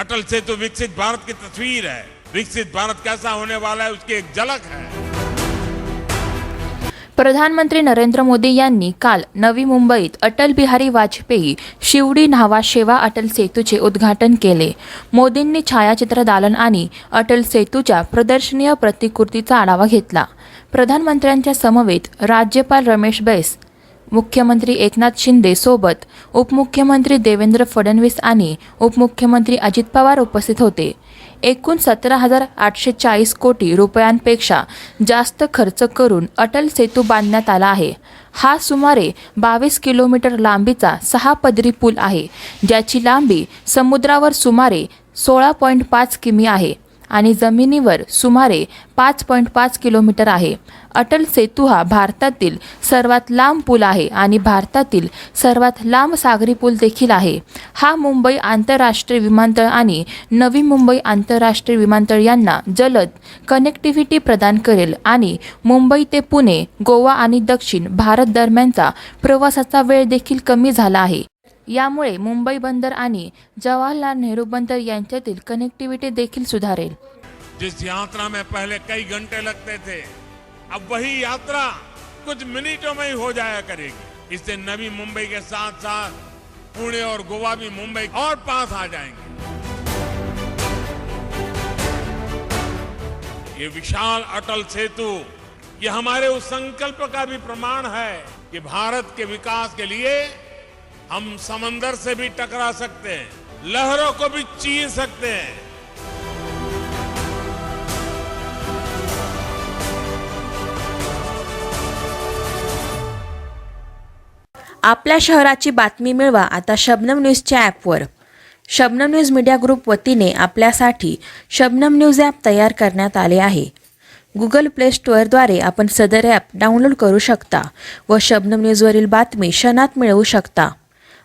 अटल सेतु विकसित भारत की तस्वीर है। विकसित भारत कैसा होने वाला है उसकी एक झलक है। प्रधानमंत्री नरेंद्र मोदी यांनी काल नवी मुंबईत अटल बिहारी वाजपेयी शिवडी न्हावा शेवा अटल सेतूचे उद्घाटन केले. मोदींनी छायाचित्र दालन आणि अटल सेतूच्या प्रदर्शनीय प्रतिकृतीचा आढावा घेतला. प्रधानमंत्र्यांच्या समवेत राज्यपाल रमेश बैस मुख्यमंत्री एकनाथ शिंदे सोबत उपमुख्यमंत्री देवेंद्र फडणवीस आणि उपमुख्यमंत्री अजित पवार उपस्थित होते. एकूण सतरा हजार आठशे चाळीस कोटी रुपयांपेक्षा जास्त खर्च करून अटल सेतू बांधण्यात आला आहे. हा सुमारे बावीस किलोमीटर लांबीचा सहा पदरी पूल आहे ज्याची लांबी समुद्रावर सुमारे सोळा पॉईंट पाच किमी आहे. आणि जमिनीवर सुमारे पाच पॉईंट पाच किलोमीटर आहे. अटल सेतू हा भारतातील सर्वात लांब पूल आहे आणि भारतातील सर्वात लांब सागरी पूल देखील आहे. हा मुंबई आंतरराष्ट्रीय विमानतळ आणि नवी मुंबई आंतरराष्ट्रीय विमानतळ यांना जलद कनेक्टिव्हिटी प्रदान करेल आणि मुंबई ते पुणे गोवा आणि दक्षिण भारत दरम्यानचा प्रवासाचा वेळ देखील कमी झाला आहे. यामुळे मुंबई बंदर आणि जवाहरलाल नेहरू बंदर यांच्यातील कनेक्टिव्हिटी देखील सुधारेल. जिस यात्रा में पहले कई घंटे लगते थे अब वही यात्रा कुछ मिनटों में ही हो जाया करेगी। इससे नवी मुंबई के साथ साथ पुणे और गोवा भी मुंबई और पास आ जाएंगे। ये विशाल अटल सेतु ये हमारे उस संकल्प का भी प्रमाण है कि भारत के विकास के लिए हम समंदर से भी टकरा सकते हैं लहरों को भी चीर सकते हैं। आपल्या शहराची बातमी मिळवा आता शबनम न्यूजच्या ॲपवर. शबनम न्यूज मीडिया ग्रुप वतीने आपल्यासाठी शबनम न्यूज ॲप तयार करण्यात आले आहे. गुगल प्ले स्टोअरद्वारे आपण सदर ॲप डाउनलोड करू शकता व शबनम न्यूजवरील बातमी क्षणात मिळवू शकता.